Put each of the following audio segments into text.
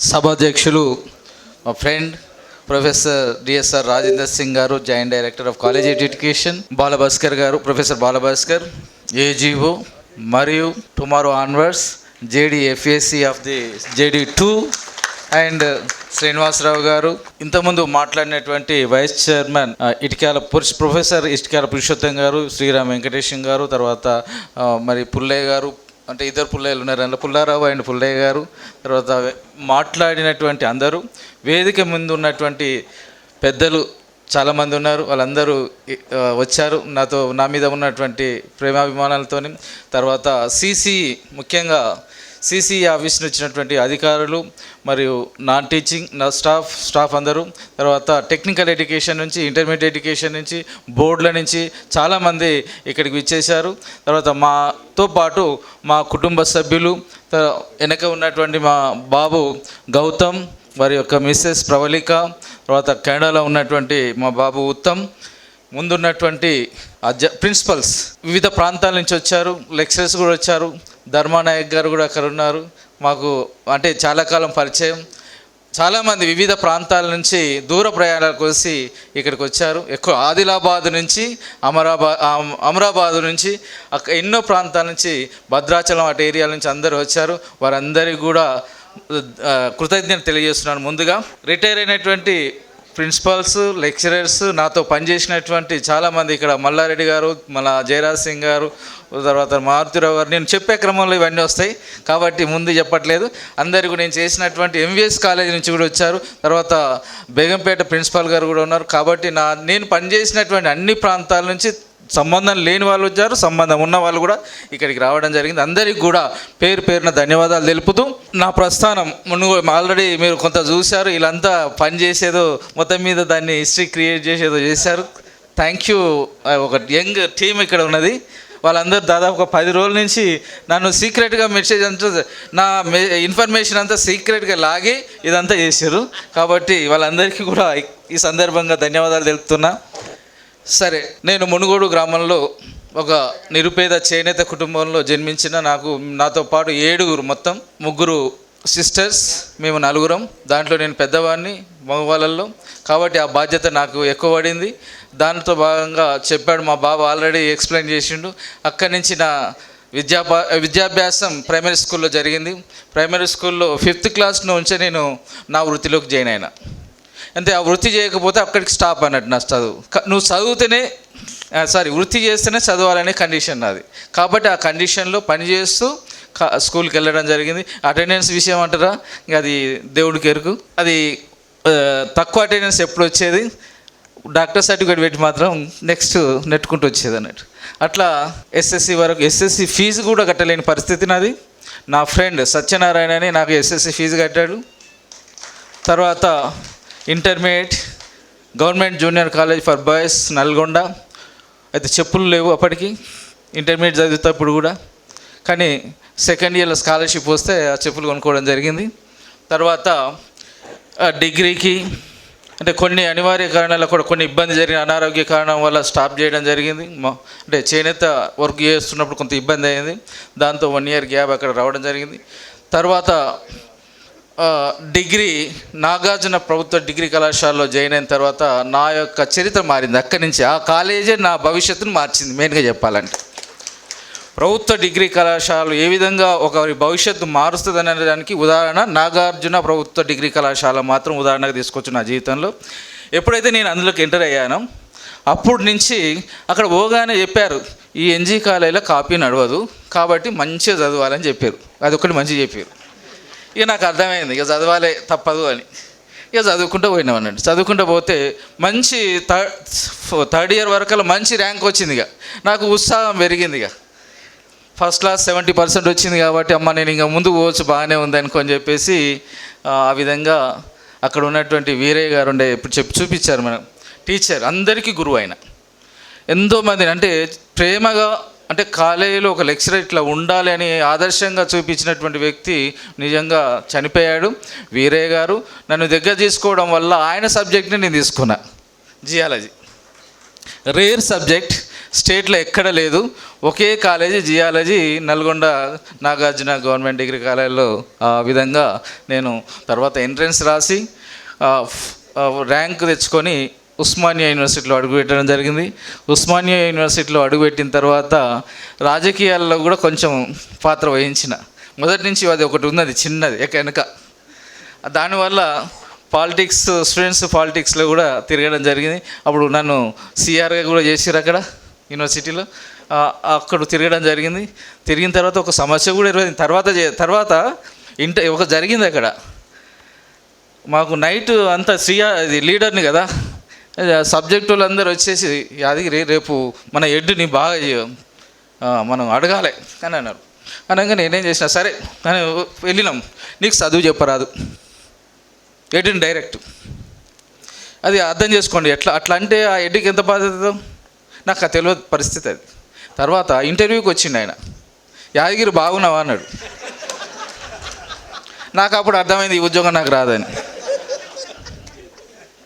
సభాధ్యక్షులు మా friend professor DSR Rajender Singh garu joint director of college education Balabhaskar garu professor Balabhaskar AGO మరియు tomorrow onwards JD FAC of the JD two and Srinivasarao garu. ఇంతకుముందు మాట్లాడినటువంటి vice chairman Itikala Purush professor Itikala Purushottam garu Sriram Venkatesham గారు తర్వాత మరి పుల్లయ్య గారు అంటే ఇద్దరు పుల్లయ్యలు ఉన్నారు. అందులో పుల్లారావు అండ్ పుల్లయ్య గారు. తర్వాత మాట్లాడినటువంటి అందరూ వేదిక ముందు ఉన్నటువంటి పెద్దలు చాలామంది ఉన్నారు. వాళ్ళందరూ వచ్చారు. నాతో నా మీద ఉన్నటువంటి ప్రేమాభిమానాలతోని. తర్వాత సీసీ ముఖ్యంగా సీసీ ఆఫీస్ నుంచి వచ్చినటువంటి అధికారులు మరియు నాన్ టీచింగ్ నా స్టాఫ్ స్టాఫ్ అందరూ తర్వాత టెక్నికల్ ఎడ్యుకేషన్ నుంచి ఇంటర్మీడియట్ ఎడ్యుకేషన్ నుంచి బోర్డుల నుంచి చాలామంది ఇక్కడికి విచ్చేశారు. తర్వాత మాతో పాటు మా కుటుంబ సభ్యులు వెనక ఉన్నటువంటి మా బాబు గౌతమ్ వారి యొక్క మిస్సెస్ ప్రవళిక తర్వాత కెనడాలో ఉన్నటువంటి మా బాబు ఉత్తమ్ ముందున్నటువంటి అధ్య ప్రిన్సిపల్స్ వివిధ ప్రాంతాల నుంచి వచ్చారు లెక్చరర్స్ కూడా వచ్చారు. ధర్మానాయక్ గారు కూడా అక్కడ ఉన్నారు. మాకు అంటే చాలా కాలం పరిచయం. చాలామంది వివిధ ప్రాంతాల నుంచి దూర ప్రయాణాలకు వచ్చి ఇక్కడికి వచ్చారు. ఎక్కువ ఆదిలాబాద్ నుంచి అమరాబాద్ అమరాబాద్ నుంచి అక్క ఎన్నో ప్రాంతాల నుంచి భద్రాచలం అటు ఏరియాల నుంచి అందరూ వచ్చారు. వారందరికీ కూడా కృతజ్ఞత తెలియజేస్తున్నాను ముందుగా. రిటైర్ అయినటువంటి ప్రిన్సిపల్స్ లెక్చరర్స్ నాతో పనిచేసినటువంటి చాలామంది ఇక్కడ మల్లారెడ్డి గారు మన జయరాజ్ సింగ్ గారు తర్వాత మారుతిరావు గారు. నేను చెప్పే క్రమంలో ఇవన్నీ వస్తాయి. కాబట్టి ముందు చెప్పట్లేదు. అందరికీ నేను చేసినటువంటి ఎంవిఎస్ కాలేజ్ నుంచి కూడా వచ్చారు. తర్వాత బేగంపేట ప్రిన్సిపాల్ గారు కూడా ఉన్నారు. కాబట్టి నా నేను పనిచేసినటువంటి అన్ని ప్రాంతాల నుంచి సంబంధం లేని వాళ్ళు వచ్చారు సంబంధం ఉన్న వాళ్ళు కూడా ఇక్కడికి రావడం జరిగింది. అందరికీ కూడా పేరు పేరున ధన్యవాదాలు తెలుపుతూ నా ప్రస్థానం ఆల్రెడీ మీరు కొంత చూశారు వీళ్ళంతా పని చేసేదో మొత్తం మీద దాన్ని హిస్టరీ క్రియేట్ చేసేదో చేశారు. థ్యాంక్ యూ ఒక యంగ్ టీం ఇక్కడ ఉన్నది. వాళ్ళందరూ దాదాపు ఒక పది రోజుల నుంచి నన్ను సీక్రెట్గా మెసేజ్ అంతా నా మె ఇన్ఫర్మేషన్ అంతా సీక్రెట్గా లాగి ఇదంతా చేశారు. కాబట్టి వాళ్ళందరికీ కూడా ఈ సందర్భంగా ధన్యవాదాలు తెలుపుతున్నా. సరే నేను మునుగోడు గ్రామంలో ఒక నిరుపేద చేనేత కుటుంబంలో జన్మించిన నాకు నాతో పాటు ఏడుగురు మొత్తం ముగ్గురు సిస్టర్స్ మేము నలుగురం. దాంట్లో నేను పెద్దవాడిని మగవాళ్ళల్లో. కాబట్టి ఆ బాధ్యత నాకు ఎక్కువ పడింది. దానితో భాగంగా చెప్పాడు మా బాబు ఆల్రెడీ ఎక్స్ప్లెయిన్ చేసిండు. అక్కడి నుంచి నా విద్యాభా విద్యాభ్యాసం ప్రైమరీ స్కూల్లో జరిగింది. ప్రైమరీ స్కూల్లో ఫిఫ్త్ క్లాస్ నుంచే నేను నా వృత్తిలోకి జాయిన్ అయినా. అంతే ఆ వృత్తి చేయకపోతే అక్కడికి స్టాప్ అన్నట్టు నా చదువు. నువ్వు చదివితేనే సారీ వృత్తి చేస్తేనే చదవాలనే కండిషన్ నాది. కాబట్టి ఆ కండిషన్లో పనిచేస్తూ స్కూల్కి వెళ్ళడం జరిగింది. అటెండెన్స్ విషయం అంటారా? ఇంకా అది దేవుడికి ఎరుకు అది తక్కువ అటెండెన్స్ ఎప్పుడు వచ్చేది? డాక్టర్ సర్టిఫికేట్ పెట్టి మాత్రం నెక్స్ట్ నెట్టుకుంటూ వచ్చేది అన్నట్టు. అట్లా ఎస్ఎస్సి వరకు ఎస్ఎస్సి ఫీజు కూడా కట్టలేని పరిస్థితి నాది. నా ఫ్రెండ్ సత్యనారాయణ అని నాకు ఎస్ఎస్సి ఫీజు కట్టాడు. తర్వాత intermediate government junior college for boys Nalgonda అయితే చెప్పులు లేవు అప్పటికి. ఇంటర్మీడియట్ చదివేటప్పుడు కూడా. కానీ సెకండ్ ఇయర్లో స్కాలర్షిప్ వస్తే ఆ చెప్పులు కొనుక్కోవడం జరిగింది. తర్వాత డిగ్రీకి అంటే కొన్ని అనివార్య కారణాల కూడా కొన్ని ఇబ్బంది జరిగిన అనారోగ్య కారణం వల్ల స్టాప్ చేయడం జరిగింది. అంటే చేనేత వర్క్ చేస్తున్నప్పుడు కొంత ఇబ్బంది అయింది. దాంతో వన్ ఇయర్ గ్యాప్ అక్కడ రావడం జరిగింది. తర్వాత డిగ్రీ నాగార్జున ప్రభుత్వ డిగ్రీ కళాశాలలో జాయిన్ అయిన తర్వాత నా యొక్క చరిత్ర మారింది. అక్కడి నుంచి ఆ కాలేజే నా భవిష్యత్తును మార్చింది మెయిన్గా చెప్పాలంటే. ప్రభుత్వ డిగ్రీ కళాశాలలు ఏ విధంగా ఒకరి భవిష్యత్తు మారుస్తుంది అనే దానికి ఉదాహరణ నాగార్జున ప్రభుత్వ డిగ్రీ కళాశాల మాత్రం ఉదాహరణగా తీసుకొచ్చు నా జీవితంలో. ఎప్పుడైతే నేను అందులోకి ఎంటర్ అయ్యానో అప్పటి నుంచి అక్కడ పోగానే చెప్పారు ఈ ఎన్జీ కాలేజీలో కాపీ నడవదు కాబట్టి మంచిగా చదవాలని చెప్పారు. అది ఒకటి మంచిగా చెప్పారు. ఇక నాకు అర్థమైంది ఇక చదవాలి తప్పదు అని. ఇక చదువుకుంటూ పోయినాం అన్నట్టు. చదువుకుంటూ పోతే మంచి థర్డ్ థర్డ్ ఇయర్ వరకు మంచి ర్యాంక్ వచ్చింది ఇక. నాకు ఉత్సాహం పెరిగింది ఇక. ఫస్ట్ క్లాస్ సెవెంటీ పర్సెంట్ వచ్చింది కాబట్టి అమ్మ నేను ఇంకా ముందు పోవచ్చు బాగానే ఉంది చెప్పేసి ఆ ఆ విధంగా అక్కడ ఉన్నటువంటి వీరయ్య గారు ఉండే ఇప్పుడు చెప్పి చూపించారు మనం టీచర్ అందరికీ గురువు ఆయన. ఎంతోమంది అంటే ప్రేమగా అంటే కాలేజీలో ఒక లెక్చరర్ ఇట్లా ఉండాలి అని ఆదర్శంగా చూపించినటువంటి వ్యక్తి నిజంగా చనిపోయాడు. వీరయ్య గారు నన్ను దగ్గర తీసుకోవడం వల్ల ఆయన సబ్జెక్ట్ని నేను తీసుకున్నా. జియాలజీ. రేర్ సబ్జెక్ట్ స్టేట్లో ఎక్కడ లేదు. ఒకే college geology Nalgonda Nagarjuna government degree కాలేజీలో ఆ విధంగా నేను తర్వాత ఎంట్రన్స్ రాసి ర్యాంక్ తెచ్చుకొని ఉస్మానియా యూనివర్సిటీలో అడుగుపెట్టడం జరిగింది. ఉస్మానియా యూనివర్సిటీలో అడుగుపెట్టిన తర్వాత రాజకీయాల్లో కూడా కొంచెం పాత్ర వహించిన. మొదటి నుంచి అది ఒకటి ఉన్నది చిన్నది ఎక్క దానివల్ల పాలిటిక్స్ స్టూడెంట్స్ పాలిటిక్స్లో కూడా తిరగడం జరిగింది. అప్పుడు నన్ను సిఆర్గా కూడా చేసారు అక్కడ యూనివర్సిటీలో. అక్కడ తిరగడం జరిగింది. తిరిగిన తర్వాత ఒక సమస్య కూడా ఎదురైంది తర్వాత తర్వాత ఇంట ఒక జరిగింది అక్కడ. మాకు నైట్ అంతా సిఆర్ ఇది లీడర్ని కదా సబ్జెక్టు వాళ్ళందరూ వచ్చేసి యాదగిరి రేపు మన ఎడ్డుని బాగా మనం అడగాలి. అని అన్నారు. అనగా నేనేం చేసిన సరే. అని వెళ్ళినాం. నీకు చదువు చెప్పరాదు. ఎడ్డుని డైరెక్ట్. అది అర్థం చేసుకోండి. ఎట్లా అట్లా అంటే ఆ ఎడ్డికి ఎంత బాధ్యత నాకు ఆ తెలియదు పరిస్థితి అది. తర్వాత ఇంటర్వ్యూకి వచ్చిండు ఆయన. యాదగిరి బాగున్నావా? అన్నాడు. నాకు అప్పుడు అర్థమైంది ఈ ఉద్యోగం నాకు రాదని.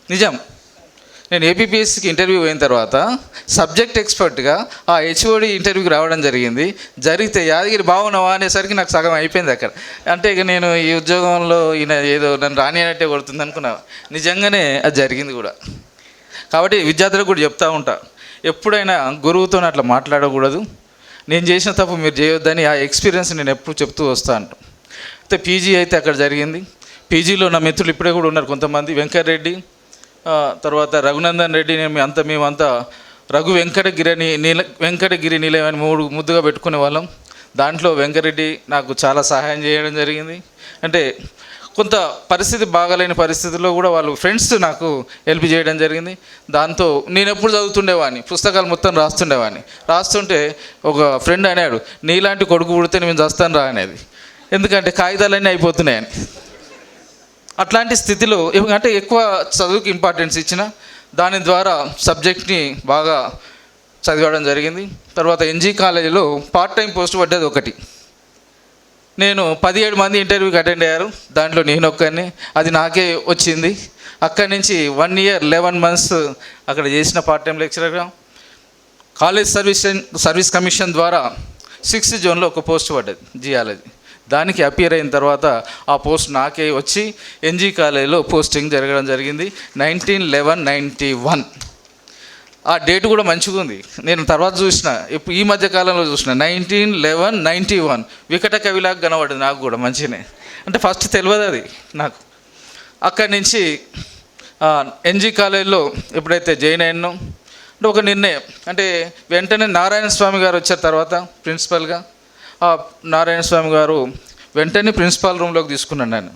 నిజం. నేను ఏపీపీఎస్సికి ఇంటర్వ్యూ అయిన తర్వాత సబ్జెక్ట్ ఎక్స్పర్ట్గా ఆ హెచ్ఓడి ఇంటర్వ్యూకి రావడం జరిగింది. జరిగితే యాదగిరి బాగున్నావా అనేసరికి నాకు సగం అయిపోయింది అక్కడ. అంటే ఇక నేను ఈ ఉద్యోగంలో ఈయన ఏదో నన్ను రానియనట్టే కొడుతుంది అనుకున్నా. నిజంగానే అది జరిగింది కూడా. కాబట్టి విద్యార్థులకు కూడా చెప్తూ ఉంటా. ఎప్పుడైనా గురువుతో అట్లా మాట్లాడకూడదు. నేను చేసిన తప్పు మీరు చేయొద్దని ఆ ఎక్స్పీరియన్స్ నేను ఎప్పుడు చెప్తూ వస్తా అంట. అయితే పీజీ అయితే అక్కడ జరిగింది. పీజీలో నా మిత్రులు ఇప్పుడే కూడా ఉన్నారు కొంతమంది. వెంకటరెడ్డి రెడ్డి తర్వాత రఘునందన్ రెడ్డి నేను అంతా మేమంతా రఘు వెంకటగిరిని నీల వెంకటగిరి నిలయం అని మూడు ముద్దుగా పెట్టుకునే వాళ్ళం. దాంట్లో వెంకరెడ్డి నాకు చాలా సహాయం చేయడం జరిగింది. అంటే కొంత పరిస్థితి బాగాలేని పరిస్థితుల్లో కూడా వాళ్ళు ఫ్రెండ్స్ నాకు హెల్ప్ చేయడం జరిగింది. దాంతో నేను ఎప్పుడు చదువుతుండేవాడిని. పుస్తకాలు మొత్తం రాస్తుండేవాడిని. రాస్తుంటే ఒక ఫ్రెండ్ అన్నాడు నీలాంటి కొడుకు పుడితే నేను చస్తాను రా అనేది. ఎందుకంటే కాగితాలన్నీ అయిపోతున్నాయని. అట్లాంటి స్థితిలో అంటే ఎక్కువ చదువుకి ఇంపార్టెన్స్ ఇచ్చిన దాని ద్వారా సబ్జెక్ట్ని బాగా చదివడం జరిగింది. తర్వాత ఎన్జీ కాలేజీలో పార్ట్ టైం పోస్ట్ పడ్డది ఒకటి. నేను పదిహేడు మంది ఇంటర్వ్యూకి అటెండ్ అయ్యారు. దాంట్లో నేను ఒక్కరిని అది నాకే వచ్చింది. అక్కడి నుంచి వన్ ఇయర్ లెవెన్ మంత్స్ అక్కడ చేసిన పార్ట్ టైం లెక్చరర్గా కాలేజ్ సర్వీస్ సర్వీస్ కమిషన్ ద్వారా సిక్స్త్ జోన్లో ఒక పోస్ట్ పడ్డది. జియాలజీ దానికి అపియర్ అయిన తర్వాత ఆ పోస్ట్ నాకే వచ్చి ఎన్జీ కాలేజీలో పోస్టింగ్ జరగడం జరిగింది. Nineteen eleven ninety one. ఆ డేట్ కూడా మంచిగా ఉంది. నేను తర్వాత చూసిన ఇప్పుడు ఈ మధ్య కాలంలో చూసిన నైన్టీన్ లెవెన్ నైంటీ వన్. వికట కవిలాగా కనబడింది నాకు కూడా మంచిగానే. అంటే ఫస్ట్ తెలియదు అది నాకు. అక్కడి నుంచి ఎన్జీ కాలేజీలో ఎప్పుడైతే జాయిన్ అయ్యానో అంటే ఒక నిర్ణయం అంటే వెంటనే నారాయణ స్వామి గారు వచ్చారు తర్వాత ప్రిన్సిపల్గా. నారాయణ స్వామి గారు వెంటనే ప్రిన్సిపాల్ రూమ్లోకి తీసుకున్నాను నేను.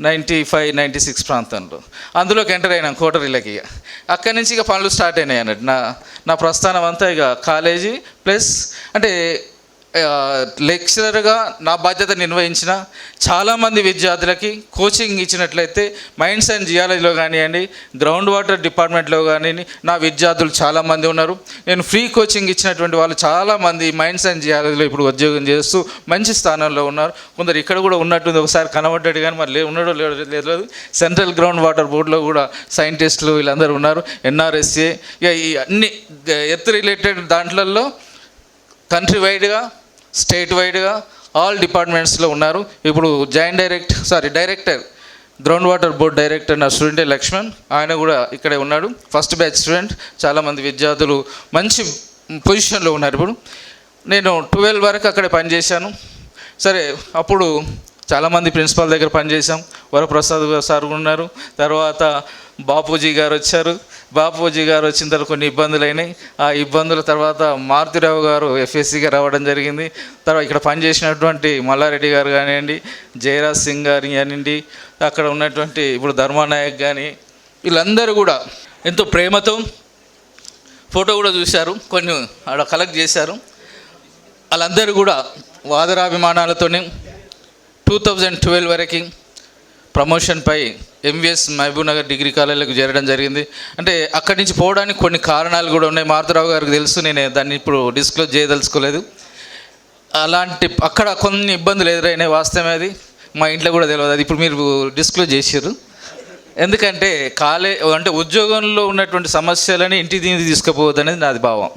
నైంటీ ఫైవ్ నైంటీ సిక్స్ ప్రాంతంలో. అందులోకి ఎంటర్ అయినాం కోటరీలకి ఇక అక్కడి నుంచి ఇక పనులు స్టార్ట్ అయినాయి అన్నట్టు. నా నా ప్రస్థానం అంతా ఇక కాలేజీ ప్లస్ అంటే లెక్చరర్గా నా బాధ్యత నిర్వహించిన చాలామంది విద్యార్థులకి కోచింగ్ ఇచ్చినట్లయితే మైండ్స్ అండ్ జియాలజీలో కానివ్వండి గ్రౌండ్ వాటర్ డిపార్ట్మెంట్లో కానీ నా విద్యార్థులు చాలామంది ఉన్నారు. నేను ఫ్రీ కోచింగ్ ఇచ్చినటువంటి వాళ్ళు చాలామంది మైండ్స్ అండ్ జియాలజీలో ఇప్పుడు ఉద్యోగం చేస్తూ మంచి స్థానంలో ఉన్నారు. కొందరు ఇక్కడ కూడా ఉన్నట్టుంది ఒకసారి కనబడ్డాడు కానీ మరి లే ఉన్నాడో లేదు సెంట్రల్ గ్రౌండ్ వాటర్ బోర్డులో కూడా సైంటిస్టులు వీళ్ళందరూ ఉన్నారు. ఎన్ఆర్ఎస్ఏ ఇక ఈ అన్ని ఎర్త్ రిలేటెడ్ దాంట్లలో కంట్రీ వైడ్గా స్టేట్ వైడ్గా ఆల్ డిపార్ట్మెంట్స్లో ఉన్నారు. ఇప్పుడు joint direct sorry director ground water board director నా స్టూడెంటే లక్ష్మణ్ ఆయన కూడా ఇక్కడే ఉన్నాడు. ఫస్ట్ బ్యాచ్ స్టూడెంట్ చాలామంది విద్యార్థులు మంచి పొజిషన్లో ఉన్నారు ఇప్పుడు. నేను ట్వెల్వ్ వరకు అక్కడే పనిచేశాను. సరే అప్పుడు చాలామంది ప్రిన్సిపాల్ దగ్గర పనిచేశాం. వరప్రసాద్ సార్ ఉన్నారు. తర్వాత బాపూజీ గారు వచ్చారు. బాపూజీ గారు వచ్చిన తర్వాత కొన్ని ఇబ్బందులు అయినాయి. ఆ ఇబ్బందుల తర్వాత మారుతిరావు గారు ఎఫ్ఎస్సిగా రావడం జరిగింది. తర్వాత ఇక్కడ పనిచేసినటువంటి మల్లారెడ్డి గారు కానివ్వండి జయరాజ్ సింగ్ గారు కానివ్వండి అక్కడ ఉన్నటువంటి ఇప్పుడు ధర్మానాయక్ కానీ వీళ్ళందరూ కూడా ఎంతో ప్రేమతో ఫోటో కూడా చూశారు కొన్ని ఆడ కలెక్ట్ చేశారు. వాళ్ళందరూ కూడా వాదరాభిమానాలతోనే టూ థౌజండ్ ట్వెల్వ్ వరకు ప్రమోషన్పై ఎంవిఎస్ మహబూబ్ నగర్ డిగ్రీ కాలేజీలకు చేరడం జరిగింది. అంటే అక్కడి నుంచి పోవడానికి కొన్ని కారణాలు కూడా ఉన్నాయి. మారుతరావు గారికి తెలుసు నేను దాన్ని ఇప్పుడు డిస్క్లోజ్ చేయదలుచుకోలేదు. అలాంటి అక్కడ కొన్ని ఇబ్బందులు ఎదురైనాయి వాస్తవమే అది. మా ఇంట్లో కూడా తెలియదు అది. ఇప్పుడు మీరు డిస్క్లోజ్ చేసారు ఎందుకంటే కాలే అంటే ఉద్యోగంలో ఉన్నటువంటి సమస్యలని ఇంటి దీనికి తీసుకుపోవద్దు అనేది నాది భావం.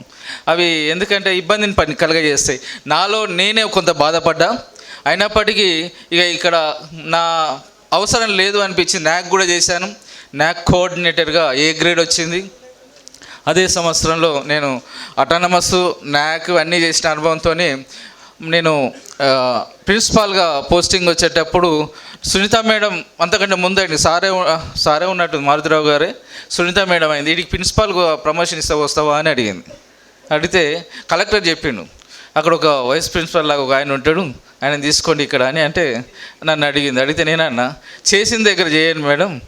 అవి ఎందుకంటే ఇబ్బందిని పని కలగజేస్తాయి. నాలో నేనే కొంత బాధపడ్డా. అయినప్పటికీ ఇక ఇక్కడ నా అవసరం లేదు అనిపించింది నాకు కూడా చేశాను. నాకు కోఆర్డినేటర్గా ఏ గ్రేడ్ వచ్చింది? అదే సంవత్సరంలో నేను అటానమస్ నాక్ అన్నీ చేసిన అనుభవంతో నేను ప్రిన్సిపాల్గా పోస్టింగ్ వచ్చేటప్పుడు సునీత మేడం అంతకంటే ముందండి. సారే సారే ఉన్నట్టు మారుతిరావు గారే సునీత మేడం అయింది. వీడికి ప్రిన్సిపాల్ ప్రమోషన్ ఇస్తా వస్తావా? అని అడిగింది. అడిగితే కలెక్టర్ చెప్పిండు. అక్కడ ఒక వైస్ ప్రిన్సిపల్ లాగా ఒక ఆయన ఉంటాడు. ఆయన తీసుకోండి ఇక్కడ అని అంటే నన్ను అడిగింది. అడిగితే నేనన్నా చేసిన దగ్గర చేయను మేడం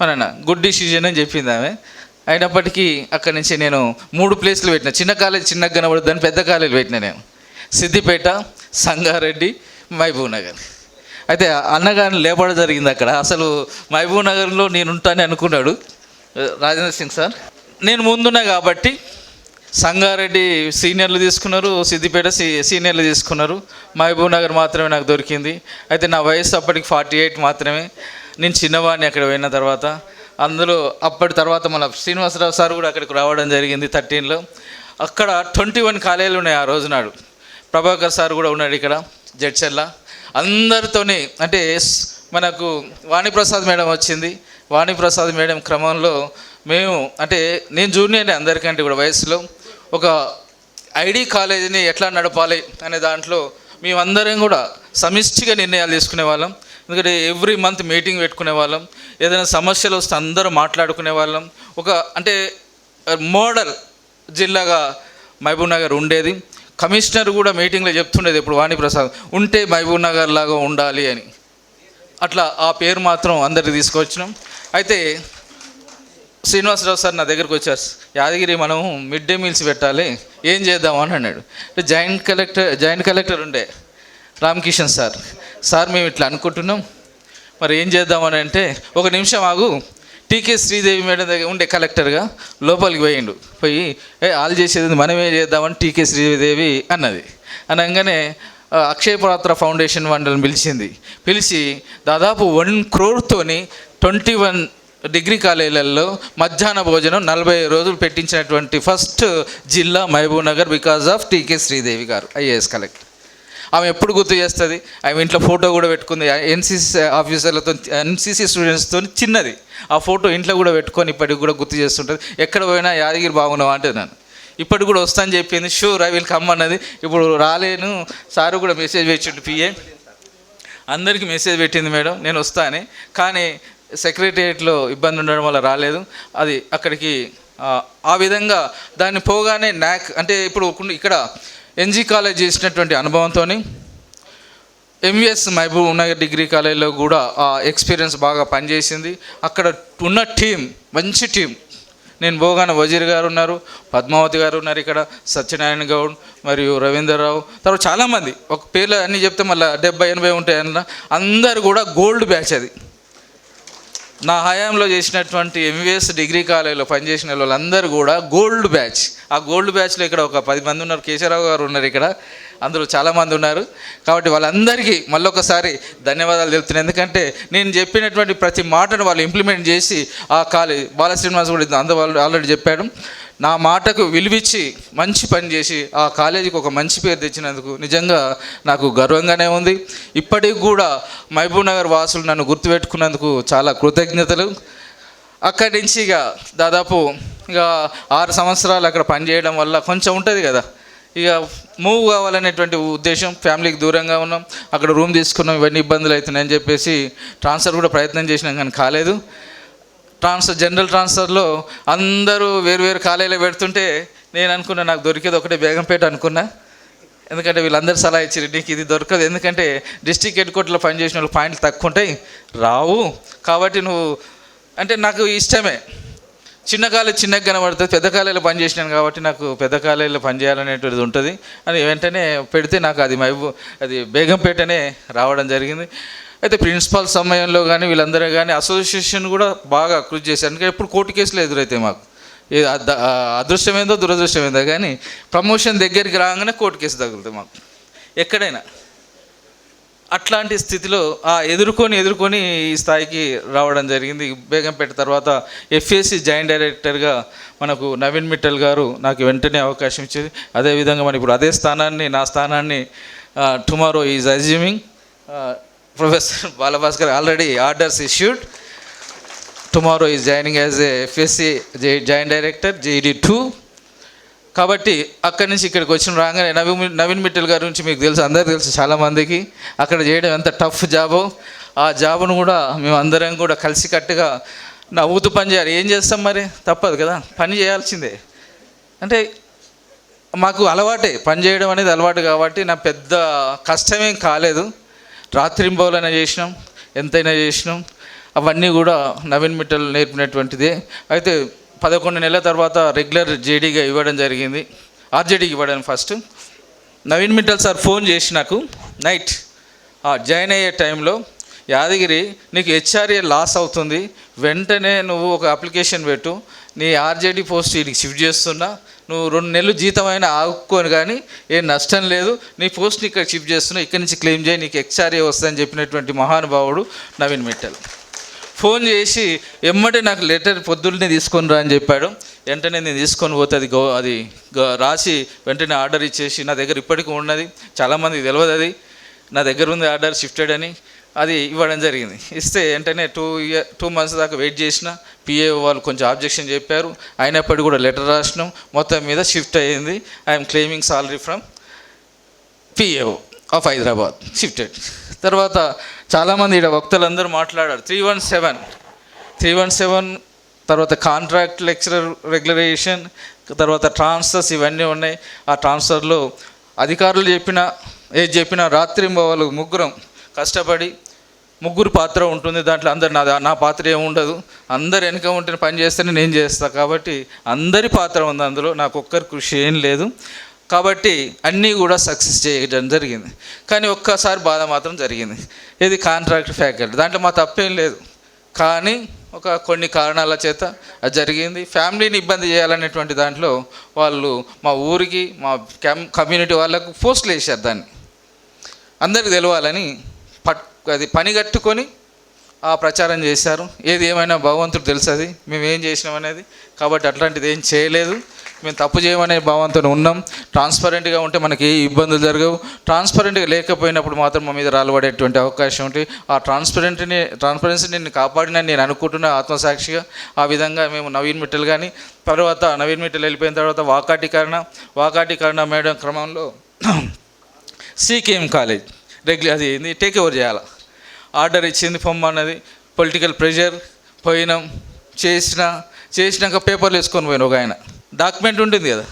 అని అన్న. గుడ్ డిసిజన్ అని చెప్పింది ఆమె. అయినప్పటికీ అక్కడి నుంచి నేను మూడు ప్లేస్లు పెట్టిన. చిన్న కాలేజ్ చిన్నగా కనబడుద్దని పెద్ద కాలేజీలు పెట్టిన నేను. సిద్దిపేట సంగారెడ్డి మహబూబ్ నగర్ అయితే అన్నగారిని లేపడం జరిగింది అక్కడ. అసలు మహబూబ్ నగర్లో నేను ఉంటానని అనుకున్నాడు. రాజేంద్ర సింగ్ సార్. నేను ముందున్నా కాబట్టి సంగారెడ్డి సీనియర్లు తీసుకున్నారు సిద్దిపేట సీ సీనియర్లు తీసుకున్నారు. మహబూబ్ నగర్ మాత్రమే నాకు దొరికింది. అయితే నా వయసు అప్పటికి ఫార్టీ ఎయిట్ మాత్రమే. నేను చిన్నవాడిని అక్కడ పోయిన తర్వాత అందులో అప్పటి తర్వాత మన శ్రీనివాసరావు సార్ కూడా అక్కడికి రావడం జరిగింది థర్టీన్లో. అక్కడ ట్వంటీ వన్ కాలేజీలు ఉన్నాయి ఆ రోజు నాడు. ప్రభాకర్ సార్ కూడా ఉన్నాడు ఇక్కడ జడ్చర్ల. అందరితోనే అంటే మనకు వాణిప్రసాద్ మేడం వచ్చింది. వాణిప్రసాద్ మేడం క్రమంలో మేము అంటే నేను జూనియర్ అందరికంటే కూడా వయసులో. ఒక ఐడి కాలేజీని ఎట్లా నడపాలి అనే దాంట్లో మేమందరం కూడా సమిష్టిగా నిర్ణయాలు తీసుకునే వాళ్ళం. ఎందుకంటే ఎవ్రీ మంత్ మీటింగ్ పెట్టుకునే వాళ్ళం. ఏదైనా సమస్యలు వస్తే అందరూ మాట్లాడుకునే వాళ్ళం. ఒక అంటే మోడల్ జిల్లాగా మహబూబ్ నగర్ ఉండేది. కమిషనర్ కూడా మీటింగ్లో చెప్తుండేది ఇప్పుడు వాణిప్రసాద్ ఉంటే మహబూబ్ నగర్ లాగా ఉండాలి అని. అట్లా ఆ పేరు మాత్రం అందరికి తీసుకొచ్చినాం. అయితే శ్రీనివాసరావు సార్ నా దగ్గరకు వచ్చారు. యాదగిరి మనం మిడ్ డే మీల్స్ పెట్టాలి. ఏం చేద్దాం అని అన్నాడు. అంటే జాయింట్ కలెక్టర్ జాయింట్ కలెక్టర్ ఉండే రామకిషన్ సార్. సార్ మేము ఇట్లా అనుకుంటున్నాం. మరి ఏం చేద్దామని అంటే ఒక నిమిషం ఆగు. టీకే శ్రీదేవి మేడం దగ్గర ఉండే కలెక్టర్గా లోపలికి పోయిండు. పోయి ఏ ఆల్ చేసేది మనమే చేద్దామని టీకే శ్రీదేవి అన్నది. అనగానే అక్షయపాత్ర అక్షయ ఫౌండేషన్ వాళ్ళని పిలిచింది. పిలిచి దాదాపు వన్ క్రోర్తోని ట్వంటీ వన్ డిగ్రీ కాలేజీలలో మధ్యాహ్న భోజనం నలభై రోజులు పెట్టించినటువంటి ఫస్ట్ జిల్లా Mahabubnagar because of TK Sridevi గారు ఐఏఎస్ కలెక్టర్. ఆమె ఎప్పుడు గుర్తు చేస్తుంది? ఆమె ఇంట్లో ఫోటో కూడా పెట్టుకుంది. ఎన్సీసీ ఆఫీసర్లతో ఎన్సీసీ స్టూడెంట్స్తో చిన్నది. ఆ ఫోటో ఇంట్లో కూడా పెట్టుకొని ఇప్పటికి కూడా గుర్తు చేస్తుంటుంది. ఎక్కడ పోయినా యాదగిరి బాగున్నావా అంటే నన్ను. ఇప్పటికి కూడా వస్తాను చెప్పింది. షూర్ ఐ విల్ కమ్ అన్నది. ఇప్పుడు రాలేను. సారు కూడా మెసేజ్ పెట్టిండు పిఏ అందరికీ మెసేజ్ పెట్టింది మేడం. నేను వస్తానే. కానీ సెక్రటరియట్లో ఇబ్బంది ఉండడం వల్ల రాలేదు. అది అక్కడికి ఆ, విధంగా దాన్ని పోగానే నాక్ అంటే ఇప్పుడు ఇక్కడ ఎన్జీ కాలేజ్ చేసినటువంటి అనుభవంతో ఎంవిఎస్ మహబూబ్ నగర్ డిగ్రీ కాలేజీలో కూడా ఆ ఎక్స్పీరియన్స్ బాగా పనిచేసింది. అక్కడ ఉన్న టీం మంచి టీం నేను పోగాన వజీర్ గారు ఉన్నారు పద్మావతి గారు ఉన్నారు ఇక్కడ సత్యనారాయణ గౌడ్ మరియు రవీంద్రరావు. తర్వాత చాలామంది ఒక పేర్లు అన్నీ చెప్తే మళ్ళీ డెబ్బై ఎనభై ఉంటాయన్న అందరు కూడా గోల్డ్ బ్యాచ్ అది. నా హయాంలో చేసినటువంటి ఎంవిఎస్ డిగ్రీ కాలేజీలో పనిచేసిన వాళ్ళందరూ కూడా గోల్డ్ బ్యాచ్. ఆ గోల్డ్ బ్యాచ్లో ఇక్కడ ఒక పది మంది ఉన్నారు. కేశవరావు గారు ఉన్నారు ఇక్కడ. అందరూ చాలామంది ఉన్నారు. కాబట్టి వాళ్ళందరికీ మళ్ళొకసారి ధన్యవాదాలు తెలుపుతున్నాను ఎందుకంటే నేను చెప్పినటువంటి ప్రతి మాటను వాళ్ళు ఇంప్లిమెంట్ చేసి ఆ కాలేజ్ బాలశ్రీనివాస్ కూడా అందువల్ల ఆల్రెడీ చెప్పాడు నా మాటకు విలువిచ్చి మంచి పని చేసి ఆ కాలేజీకి ఒక మంచి పేరు తెచ్చినందుకు నిజంగా నాకు గర్వంగానే ఉంది. ఇప్పటికి కూడా మహబూబ్ నగర్ వాసులు నన్ను గుర్తుపెట్టుకున్నందుకు చాలా కృతజ్ఞతలు. అక్కడి నుంచి ఇక దాదాపు ఇక ఆరు సంవత్సరాలు అక్కడ పనిచేయడం వల్ల కొంచెం ఉంటుంది కదా. ఇక మూవ్ కావాలనేటువంటి ఉద్దేశం ఫ్యామిలీకి దూరంగా ఉన్నాం. అక్కడ రూమ్ తీసుకున్నాం ఇవన్నీ ఇబ్బందులు అవుతున్నాయని చెప్పేసి ట్రాన్స్ఫర్ కూడా ప్రయత్నం చేసినాం కానీ కాలేదు. ట్రాన్స్ఫర్ జనరల్ ట్రాన్స్ఫర్లో అందరూ వేరు వేరు కాలేజీలో పెడుతుంటే నేను అనుకున్నా నాకు దొరికేది ఒకటే బేగంపేట అనుకున్నా. ఎందుకంటే వీళ్ళందరూ సలహా ఇచ్చారు నీకు ఇది దొరకదు. ఎందుకంటే డిస్టిక్ హెడ్ కోర్టులో పనిచేసిన వాళ్ళు పాయింట్లు తక్కువ ఉంటాయి రావు. కాబట్టి నువ్వు అంటే నాకు ఇష్టమే. చిన్న కాలేజ్ చిన్నగా కనబడుతుంది పెద్ద కాలేజీలో పనిచేసినాను కాబట్టి నాకు పెద్ద కాలేజీలో పనిచేయాలనేటువంటిది ఉంటుంది. అని వెంటనే పెడితే నాకు అది మహబూ అది బేగంపేటనే రావడం జరిగింది. అయితే ప్రిన్సిపాల్ సమయంలో కానీ వీళ్ళందరూ కానీ అసోసియేషన్ కూడా బాగా కృషి చేశారు. ఎందుకంటే ఇప్పుడు కోర్టు కేసులు ఎదురైతాయి మాకు. ఏ అద- ఆ కానీ ప్రమోషన్ దగ్గరికి రాగానే కోర్టు కేసు తగులుతాయి మాకు. ఎక్కడైనా. అట్లాంటి స్థితిలో ఆ ఎదుర్కొని ఎదుర్కొని ఈ స్థాయికి రావడం జరిగింది. బేగంపేట తర్వాత ఎఫ్ఎస్సి జాయింట్ డైరెక్టర్గా మనకు నవీన్ మిట్టల్ గారు నాకు వెంటనే అవకాశం ఇచ్చేది అదేవిధంగా మన ఇప్పుడు అదే స్థానాన్ని నా స్థానాన్ని tomorrow is assuming. Professor Balabhaskar already orders issued. Tomorrow is joining as a FSC joint director JED too కాబట్టి అక్కడి నుంచి ఇక్కడికి వచ్చిన రాగానే నవీన్ నవీన్ మిట్టల్ గారి నుంచి మీకు తెలుసు అందరికీ తెలుసు చాలామందికి అక్కడ చేయడం ఎంత టఫ్ జాబో. ఆ జాబ్ను కూడా మేము అందరం కూడా కలిసికట్టుగా నవ్వుతూ పని చేయాలి. ఏం చేస్తాం మరి? తప్పదు కదా? పని చేయాల్సిందే. అంటే మాకు అలవాటే. పని చేయడం అనేది అలవాటు కాబట్టి నా పెద్ద కష్టమేం కాలేదు. రాత్రింబవులైనా చేసినాం ఎంతైనా చేసినాం. అవన్నీ కూడా నవీన్ మిట్టల్ నేర్పినటువంటిదే. అయితే పదకొండు నెలల తర్వాత రెగ్యులర్ జేడీగా ఇవ్వడం జరిగింది. ఆర్జేడీకి ఇవ్వడం first. Naveen Mittal sir phone చేసి నాకు నైట్ జాయిన్ అయ్యే టైంలో యాదగిరి నీకు హెచ్ఆర్ఏ లాస్ అవుతుంది. వెంటనే నువ్వు ఒక అప్లికేషన్ పెట్టు. నీ ఆర్జేడీ పోస్ట్ వీడికి షిఫ్ట్ చేస్తున్నా. నువ్వు రెండు నెలలు జీతం అయినా ఆగుకొని కానీ ఏం నష్టం లేదు. నీ పోస్ట్ని ఇక్కడ షిఫ్ట్ చేస్తున్నా ఇక్కడి నుంచి క్లెయిమ్ చేయి. నీకు ఎక్స్ఆర్ఏ వస్తుందని చెప్పినటువంటి మహానుభావుడు నవీన్ మిట్టల్. ఫోన్ చేసి ఎమ్మటే నాకు లెటర్ పొద్దున్నే తీసుకొని రా అని చెప్పాడు. వెంటనే నేను తీసుకొని పోతే అది గో అది గ- రాసి వెంటనే ఆర్డర్ ఇచ్చేసి నా దగ్గర ఇప్పటికీ ఉన్నది. చాలామంది తెలియదు అది. నా దగ్గర ఉంది ఆర్డర్ షిఫ్టెడ్ అని. అది ఇవ్వడం జరిగింది. ఇస్తే వెంటనే టూ ఇయర్ టూ మంత్స్ దాకా వెయిట్ చేసిన పిఏ వాళ్ళు కొంచెం ఆబ్జెక్షన్ చెప్పారు. అయినప్పటికీ కూడా లెటర్ రాసినాం. మొత్తం మీద షిఫ్ట్ అయ్యింది I'm claiming salary from PAO of Hyderabad shifted తర్వాత చాలామంది ఇక్కడ వక్తలందరూ మాట్లాడారు. Three one seven three one seven తర్వాత కాంట్రాక్ట్ లెక్చరర్ రెగ్యులరేషన్ తర్వాత ట్రాన్స్ఫర్స్ ఇవన్నీ ఉన్నాయి. ఆ ట్రాన్స్ఫర్లో అధికారులు చెప్పిన ఏది చెప్పినా రాత్రి వాళ్ళు ముగ్గురం కష్టపడి ముగ్గురు పాత్ర ఉంటుంది దాంట్లో అందరు నా నా పాత్ర ఏముండదు ఉండదు. అందరు వెనక ఉంటే పని చేస్తేనే నేను చేస్తాను కాబట్టి అందరి పాత్ర ఉంది అందులో నాకు ఒక్కరి కృషి ఏం లేదు. కాబట్టి అన్నీ కూడా సక్సెస్ చేయడం జరిగింది. కానీ ఒక్కసారి బాధ మాత్రం జరిగింది. ఇది కాంట్రాక్ట్ ఫ్యాకల్టీ. దాంట్లో మా తప్పేం లేదు. కానీ ఒక కొన్ని కారణాల చేత అది జరిగింది. ఫ్యామిలీని ఇబ్బంది చేయాలనేటువంటి దాంట్లో వాళ్ళు మా ఊరికి మా కమ్యూనిటీ వాళ్ళకు పోస్టులు వేశారు దాన్ని. అందరికి తెలవాలని అది పని కట్టుకొని ఆ ప్రచారం చేశారు. ఏది ఏమైనా భగవంతుడు తెలుసు అది మేము ఏం చేసినామనేది కాబట్టి అట్లాంటిది ఏం చేయలేదు. మేము తప్పు చేయమనే భావంతో ఉన్నాం. ట్రాన్స్పరెంట్గా ఉంటే మనకి ఏ ఇబ్బందులు జరగవు. ట్రాన్స్పరెంట్గా లేకపోయినప్పుడు మాత్రం మా మీద రాలబడేటువంటి అవకాశం ఉంటుంది ఆ ట్రాన్స్పరెంట్ని ట్రాన్స్పరెన్సీ నేను కాపాడిన నేను అనుకుంటున్నా ఆత్మసాక్షిగా. ఆ విధంగా మేము నవీన్ మిట్టల్ కానీ తర్వాత నవీన్ మిట్టల్ వెళ్ళిపోయిన తర్వాత వాకాటీకరణ వాకాటీకరణ మేడం క్రమంలో సీకేఎం కాలేజ్ రెగ్యులర్ అది ఏంది టేక్ ఓవర్ చేయాలి? ఆర్డర్ ఇచ్చింది పొమ్మన్నది పొలిటికల్ ప్రెషర్ పోయినాం చేసిన చేసినాక పేపర్లు వేసుకొని పోయిన ఒక ఆయన. డాక్యుమెంట్ ఉంటుంది కదా.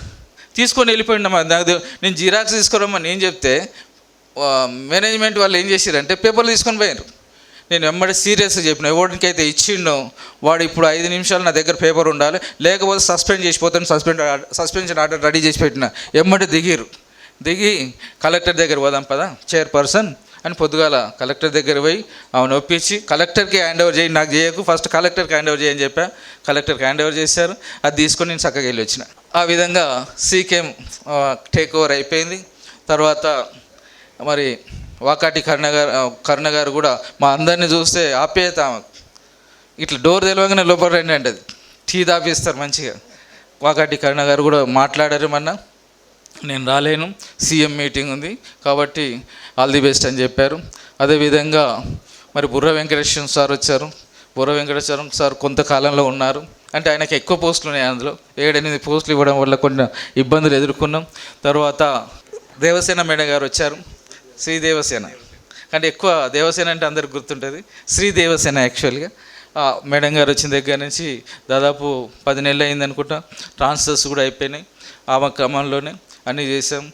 తీసుకొని వెళ్ళిపోయినా నాకు నేను జిరాక్స్ తీసుకురమ్మని నేను చెప్తే మేనేజ్మెంట్ వాళ్ళు ఏం చేశారంటే పేపర్లు తీసుకొని పోయారు నేను వెంబడి సీరియస్గా చెప్పిన ఎవరికైతే ఇచ్చిండో వాడు ఇప్పుడు ఐదు నిమిషాలు నా దగ్గర పేపర్ ఉండాలి లేకపోతే సస్పెండ్ చేసిపోతాను సస్పెండ్ సస్పెన్షన్ ఆర్డర్ రెడీ చేసి పెట్టిన. వెంబడి దిగిరు దిగి కలెక్టర్ దగ్గర పోదాం పదా చైర్పర్సన్ అని పొద్దుగాల కలెక్టర్ దగ్గర పోయి ఆమెను ఒప్పించి కలెక్టర్కి హ్యాండ్ ఓవర్ చేయి నాకు చేయకు ఫస్ట్ కలెక్టర్కి హ్యాండ్ ఓవర్ చేయని చెప్పా. కలెక్టర్కి హ్యాండ్ ఓవర్ చేశారు. అది తీసుకొని నేను చక్కగా వెళ్ళి వచ్చిన. ఆ విధంగా సీకేఎం టేక్ ఓవర్ అయిపోయింది. తర్వాత మరి వాకాటి కర్ణగారు కర్ణగారు కూడా మా అందరిని చూస్తే ఆప్యాయత ఇట్లా డోర్ తెలవగానే లోపల రండి అది టీ తాపిస్తారు మంచిగా. వాకాటి కరుణగారు కూడా మాట్లాడారు మొన్న. నేను రాలేను. సీఎం మీటింగ్ ఉంది. కాబట్టి ఆల్ ది బెస్ట్ అని చెప్పారు. అదేవిధంగా మరి బుర్ర వెంకటేశ్వరం సార్ వచ్చారు. బుర్ర వెంకటేశ్వరం సార్ కొంతకాలంలో ఉన్నారు. అంటే ఆయనకి ఎక్కువ పోస్టులు ఉన్నాయి అందులో. ఏడెనిమిది పోస్టులు ఇవ్వడం వల్ల కొన్ని ఇబ్బందులు ఎదుర్కొన్నాం. తర్వాత దేవసేన మేడం గారు వచ్చారు. శ్రీ దేవసేన. అంటే ఎక్కువ దేవసేన అంటే అందరికి గుర్తుంటుంది. శ్రీ దేవసేన యాక్చువల్గా మేడం గారు వచ్చిన దగ్గర నుంచి దాదాపు పది నెలలు అయింది అనుకుంటా ట్రాన్స్ఫర్స్ కూడా అయిపోయినాయి. ఆమె క్రమంలోనే అన్నీ చేసాం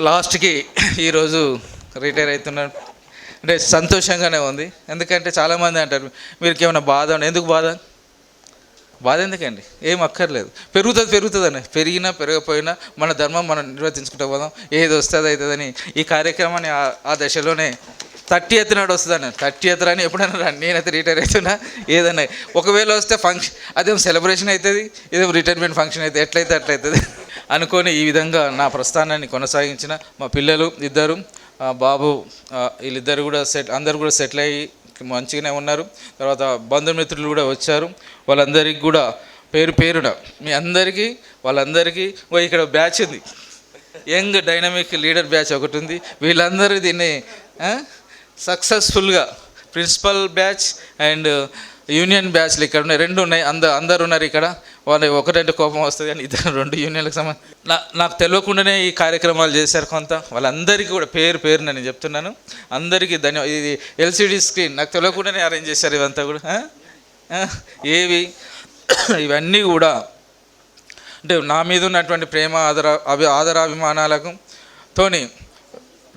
లాస్ట్కి ఈరోజు రిటైర్ అవుతున్నాను అంటే సంతోషంగానే ఉంది. ఎందుకంటే చాలామంది అంటారు మీరు ఏమైనా బాధ ఉండే ఎందుకు బాధ? బాధ ఎందుకండి? ఏం అక్కర్లేదు. పెరుగుతుంది పెరుగుతుందని. పెరిగినా పెరగపోయినా మన ధర్మం మనం నిర్వర్తించుకుంటూ పోదాం. ఏది వస్తుంది అవుతుందని ఈ కార్యక్రమాన్ని ఆ- ఆ దశలోనే థర్టీ ఎత్ నాడు వస్తుందని థర్టీ ఎత్ అని ఎప్పుడైనా రా నేనైతే రిటైర్ అవుతున్నా ఏదన్నా. ఒకవేళ వస్తే ఫంక్షన్ అదేం సెలబ్రేషన్ అవుతుంది? ఇదేం రిటైర్మెంట్ ఫంక్షన్ అయితే ఎట్లయితే అట్లయితుంది? అనుకొని ఈ విధంగా నా ప్రస్థానాన్ని కొనసాగించిన మా పిల్లలు ఇద్దరు బాబు వీళ్ళిద్దరు కూడా సెట్ అందరు కూడా సెటిల్ అయ్యి మంచిగానే ఉన్నారు. తర్వాత బంధుమిత్రులు కూడా వచ్చారు. వాళ్ళందరికీ కూడా పేరు పేరున మీ అందరికీ వాళ్ళందరికీ ఓ ఇక్కడ బ్యాచ్ ఉంది. యంగ్ డైనమిక్ లీడర్ బ్యాచ్ ఒకటి ఉంది. వీళ్ళందరూ దీన్ని సక్సెస్ఫుల్గా ప్రిన్సిపల్ బ్యాచ్ అండ్ యూనియన్ బ్యాచ్లు ఇక్కడ ఉన్నాయి. రెండు ఉన్నాయి. అంద అందరు ఉన్నారు ఇక్కడ. వాళ్ళు ఒకటంటే కోపం వస్తుంది కానీ ఇద్దరు రెండు యూనియన్లకు సంబంధించి నా నాకు తెలియకుండానే ఈ కార్యక్రమాలు చేశారు కొంత. వాళ్ళందరికీ కూడా పేరు పేరు నేను చెప్తున్నాను. అందరికీ ధన్యవాదాలు ఇది ఎల్సిడి స్క్రీన్. నాకు తెలియకుండానే అరేంజ్ చేశారు ఇవంతా కూడా. ఏవి? ఇవన్నీ కూడా అంటే నా మీద ఉన్నటువంటి ప్రేమ ఆదర అభి ఆదరాభిమానాలకు తోని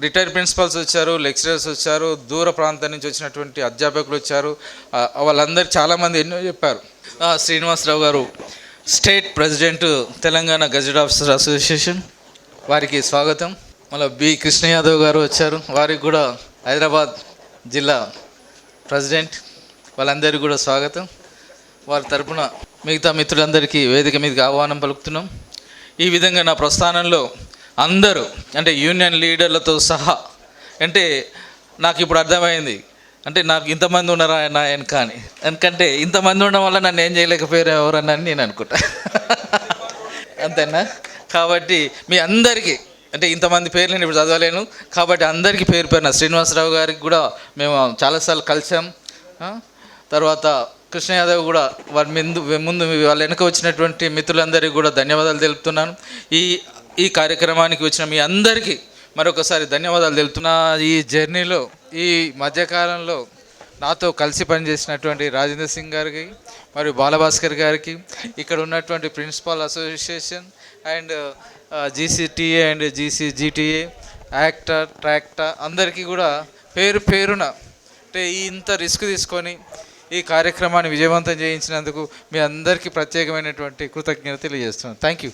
రిటైర్ ప్రిన్సిపల్స్ వచ్చారు లెక్చరర్స్ వచ్చారు దూర ప్రాంతం నుంచి వచ్చినటువంటి అధ్యాపకులు వచ్చారు. వాళ్ళందరూ చాలామంది ఎన్నో చెప్పారు. శ్రీనివాసరావు గారు state president Telangana gazetted officer association వారికి స్వాగతం. మళ్ళీ బి కృష్ణ యాదవ్ గారు వచ్చారు. వారికి కూడా హైదరాబాద్ జిల్లా ప్రెసిడెంట్ వాళ్ళందరికీ కూడా స్వాగతం. వారి తరపున మిగతా మిత్రులందరికీ వేదిక మీదకి ఆహ్వానం పలుకుతున్నాం. ఈ విధంగా నా ప్రస్థానంలో అందరూ అంటే యూనియన్ లీడర్లతో సహా అంటే నాకు ఇప్పుడు అర్థమైంది. అంటే నాకు ఇంతమంది ఉన్నారా నా వెనక అని ఎందుకంటే ఇంతమంది ఉండడం వల్ల నన్ను ఏం చేయలేకపోయారు ఎవరన్నా అని నేను అనుకుంటా. అంతేనా? కాబట్టి మీ అందరికీ అంటే ఇంతమంది పేర్లు నేను ఇప్పుడు చదవలేను కాబట్టి అందరికీ పేరు పేరున శ్రీనివాసరావు గారికి కూడా మేము చాలాసార్లు కలిసాం. తర్వాత కృష్ణ యాదవ్ కూడా వారి ముందు ముందు వాళ్ళ వెనక వచ్చినటువంటి మిత్రులందరికీ కూడా ధన్యవాదాలు తెలుపుతున్నాను. ఈ ఈ కార్యక్రమానికి వచ్చిన మీ అందరికీ మరొకసారి ధన్యవాదాలు తెలుపుతున్నా. ఈ జర్నీలో ఈ మధ్యకాలంలో నాతో కలిసి పనిచేసినటువంటి రాజేంద్ర సింగ్ గారికి మరియు బాలభాస్కర్ గారికి ఇక్కడ ఉన్నటువంటి principal association and GCTA and GC GTA actor tractor అందరికీ కూడా పేరు పేరున అంటే ఇంత రిస్క్ తీసుకొని ఈ కార్యక్రమాన్ని విజయవంతం చేయించినందుకు మీ అందరికీ ప్రత్యేకమైనటువంటి కృతజ్ఞత తెలియజేస్తున్నాను. Thank you